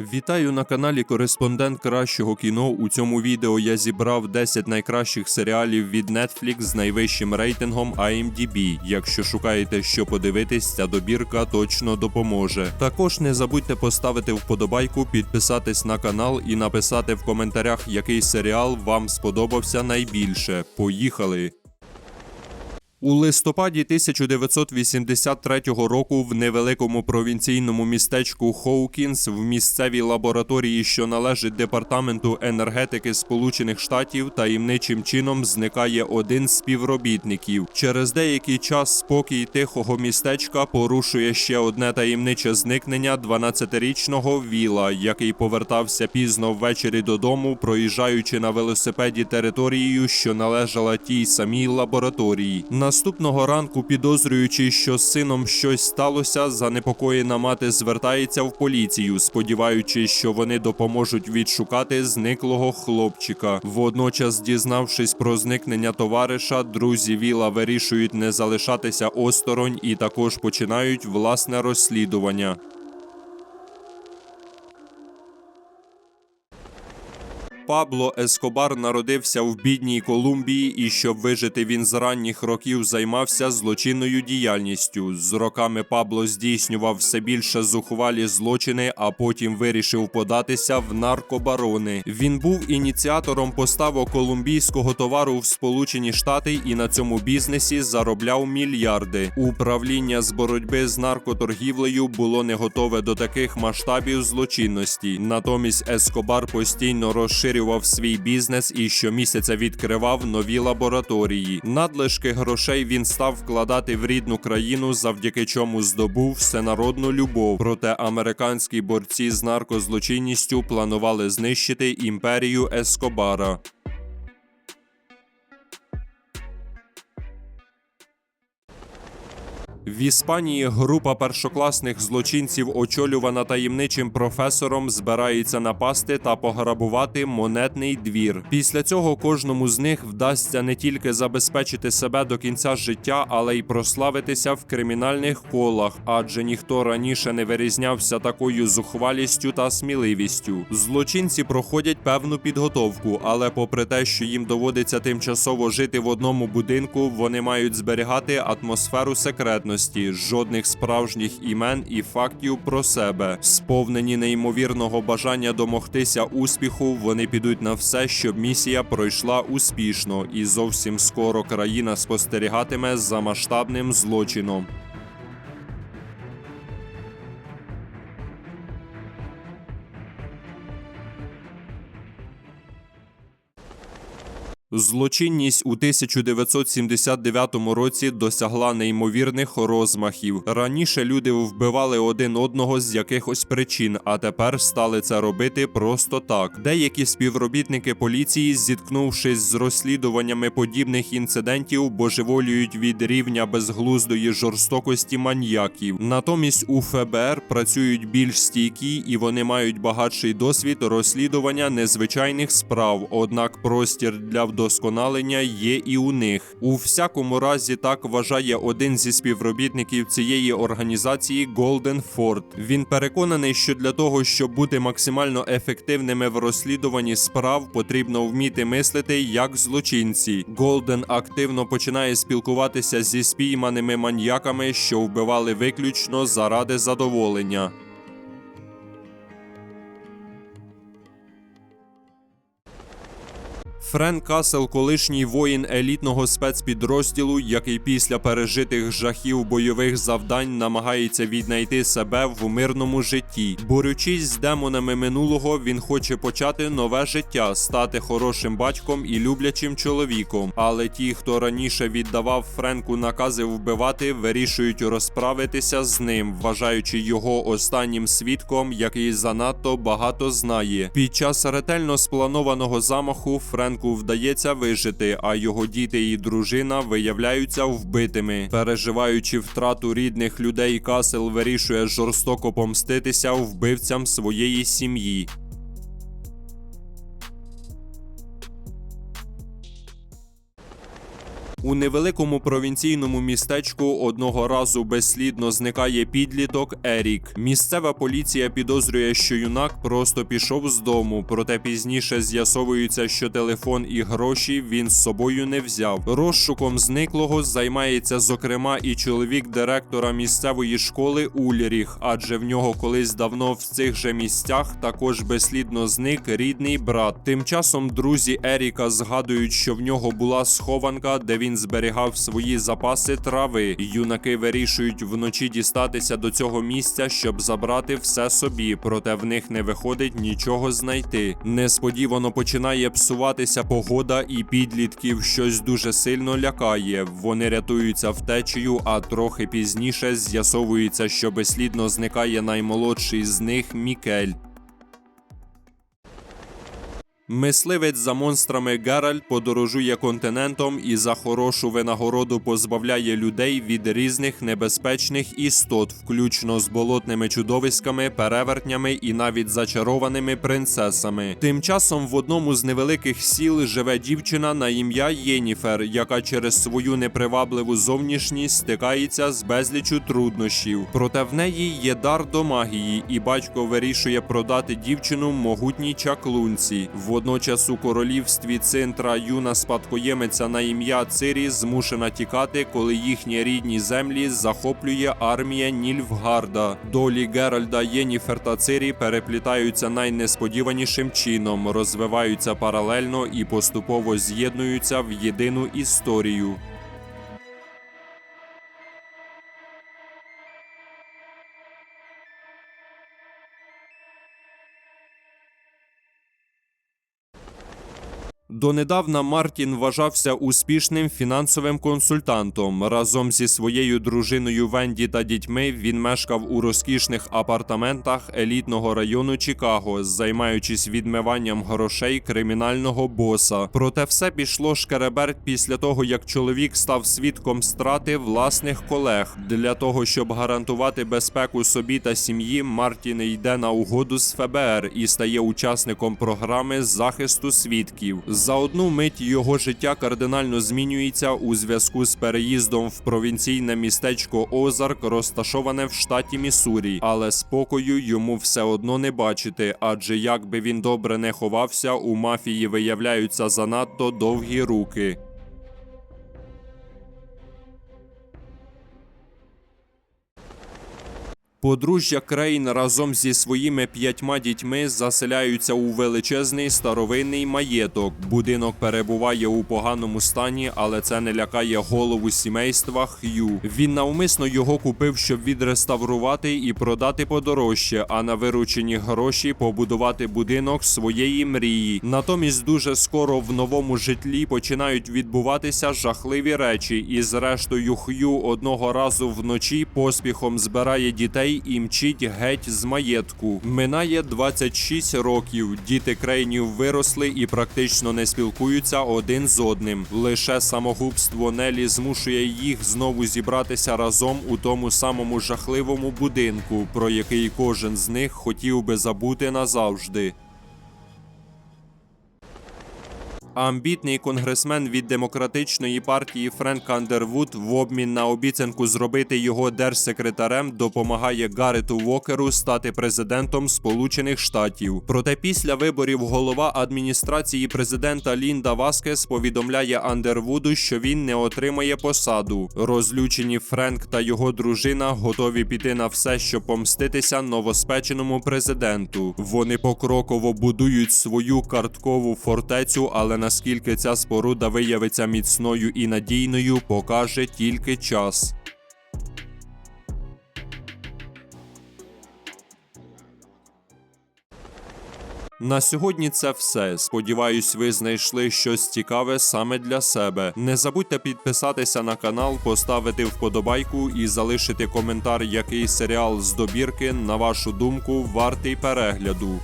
Вітаю на каналі Кореспондент Кращого кіно. У цьому відео я зібрав 10 найкращих серіалів від Netflix з найвищим рейтингом IMDb. Якщо шукаєте, що подивитись, ця добірка точно допоможе. Також не забудьте поставити вподобайку, підписатись на канал і написати в коментарях, який серіал вам сподобався найбільше. Поїхали! У листопаді 1983 року в невеликому провінційному містечку Хоукінс в місцевій лабораторії, що належить департаменту енергетики Сполучених Штатів, таємничим чином зникає один з співробітників. Через деякий час спокій тихого містечка порушує ще одне таємниче зникнення 12-річного Віла, який повертався пізно ввечері додому, проїжджаючи на велосипеді територією, що належала тій самій лабораторії. Наступного ранку, підозрюючи, що з сином щось сталося, занепокоєна мати звертається в поліцію, сподіваючись, що вони допоможуть відшукати зниклого хлопчика. Водночас, дізнавшись про зникнення товариша, друзі Віла вирішують не залишатися осторонь і також починають власне розслідування. Пабло Ескобар народився в бідній Колумбії, і щоб вижити, він з ранніх років займався злочинною діяльністю. З роками Пабло здійснював все більше зухвалі злочини, а потім вирішив податися в наркобарони. Він був ініціатором поставок колумбійського товару в Сполучені Штати і на цьому бізнесі заробляв мільярди. Управління з боротьби з наркоторгівлею було не готове до таких масштабів злочинності. Натомість Ескобар постійно розширював свій бізнес і щомісяця відкривав нові лабораторії. Надлишки грошей він став вкладати в рідну країну, завдяки чому здобув всенародну любов. Проте американські борці з наркозлочинністю планували знищити імперію Ескобара. В Іспанії група першокласних злочинців, очолювана таємничим професором, збирається напасти та пограбувати монетний двір. Після цього кожному з них вдасться не тільки забезпечити себе до кінця життя, але й прославитися в кримінальних колах, адже ніхто раніше не вирізнявся такою зухвалістю та сміливістю. Злочинці проходять певну підготовку, але попри те, що їм доводиться тимчасово жити в одному будинку, вони мають зберігати атмосферу секретності, жодних справжніх імен і фактів про себе. Сповнені неймовірного бажання домогтися успіху, вони підуть на все, щоб місія пройшла успішно, і зовсім скоро країна спостерігатиме за масштабним злочином. Злочинність у 1979 році досягла неймовірних розмахів. Раніше люди вбивали один одного з якихось причин, а тепер стали це робити просто так. Деякі співробітники поліції, зіткнувшись з розслідуваннями подібних інцидентів, божеволюють від рівня безглуздої жорстокості маньяків. Натомість у ФБР працюють більш стійкі і вони мають багатший досвід розслідування незвичайних справ. Однак простір для вдосконалення є і у них. У всякому разі, так вважає один зі співробітників цієї організації Голден Форд. Він переконаний, що для того, щоб бути максимально ефективними в розслідуванні справ, потрібно вміти мислити як злочинці. Голден активно починає спілкуватися зі спійманими маньяками, що вбивали виключно заради задоволення. Френ Касел, колишній воїн елітного спецпідрозділу, який після пережитих жахів бойових завдань намагається віднайти себе в мирному житті. Борючись з демонами минулого, він хоче почати нове життя, стати хорошим батьком і люблячим чоловіком. Але ті, хто раніше віддавав Френку накази вбивати, вирішують розправитися з ним, вважаючи його останнім свідком, який занадто багато знає. Під час ретельно спланованого замаху Френку вдається вижити, а його діти і дружина виявляються вбитими. Переживаючи втрату рідних людей, Касел вирішує жорстоко помститися вбивцям своєї сім'ї. У невеликому провінційному містечку одного разу безслідно зникає підліток Ерік. Місцева поліція підозрює, що юнак просто пішов з дому, проте пізніше з'ясовується, що телефон і гроші він з собою не взяв. Розшуком зниклого займається зокрема і чоловік директора місцевої школи Ульріх, адже в нього колись давно в цих же місцях також безслідно зник рідний брат. Тим часом друзі Еріка згадують, що в нього була схованка, де він зберігав свої запаси трави. Юнаки вирішують вночі дістатися до цього місця, щоб забрати все собі, проте в них не виходить нічого знайти. Несподівано починає псуватися погода, і підлітків щось дуже сильно лякає. Вони рятуються втечею, а трохи пізніше з'ясовується, що безслідно зникає наймолодший з них Мікель. Мисливець за монстрами Геральт подорожує континентом і за хорошу винагороду позбавляє людей від різних небезпечних істот, включно з болотними чудовиськами, перевертнями і навіть зачарованими принцесами. Тим часом в одному з невеликих сіл живе дівчина на ім'я Єніфер, яка через свою непривабливу зовнішність стикається з безлічю труднощів. Проте в неї є дар до магії, і батько вирішує продати дівчину могутній чаклунці. Водночас у королівстві центра юна спадкоємиця на ім'я Цирі змушена тікати, коли їхні рідні землі захоплює армія Нільфгарда. Долі Геральда, Єніфер та Цирі переплітаються найнесподіванішим чином, розвиваються паралельно і поступово з'єднуються в єдину історію. Донедавна Мартін вважався успішним фінансовим консультантом. Разом зі своєю дружиною Венді та дітьми він мешкав у розкішних апартаментах елітного району Чикаго, займаючись відмиванням грошей кримінального боса. Проте все пішло шкереберть після того, як чоловік став свідком страти власних колег. Для того щоб гарантувати безпеку собі та сім'ї, Мартін йде на угоду з ФБР і стає учасником програми захисту свідків. За одну мить його життя кардинально змінюється у зв'язку з переїздом в провінційне містечко Озарк, розташоване в штаті Міссурі. Але спокою йому все одно не бачити, адже як би він добре не ховався, у мафії виявляються занадто довгі руки. Подружжя Крейн разом зі своїми п'ятьма дітьми заселяються у величезний старовинний маєток. Будинок перебуває у поганому стані, але це не лякає голову сімейства Х'ю. Він навмисно його купив, щоб відреставрувати і продати подорожче, а на виручені гроші побудувати будинок своєї мрії. Натомість дуже скоро в новому житлі починають відбуватися жахливі речі, і зрештою Х'ю одного разу вночі поспіхом збирає дітей і мчить геть з маєтку. Минає 26 років. Діти крейнів виросли і практично не спілкуються один з одним. Лише самогубство Нелі змушує їх знову зібратися разом у тому самому жахливому будинку, про який кожен з них хотів би забути назавжди. Амбітний конгресмен від демократичної партії Френк Андервуд в обмін на обіцянку зробити його держсекретарем допомагає Гарету Вокеру стати президентом Сполучених Штатів. Проте після виборів голова адміністрації президента Лінда Васкес повідомляє Андервуду, що він не отримає посаду. Розлючені Френк та його дружина готові піти на все, щоб помститися новоспеченому президенту. Вони покроково будують свою карткову фортецю, але наскільки ця споруда виявиться міцною і надійною, покаже тільки час. На сьогодні це все. Сподіваюсь, ви знайшли щось цікаве саме для себе. Не забудьте підписатися на канал, поставити вподобайку і залишити коментар, який серіал з добірки, на вашу думку, вартий перегляду.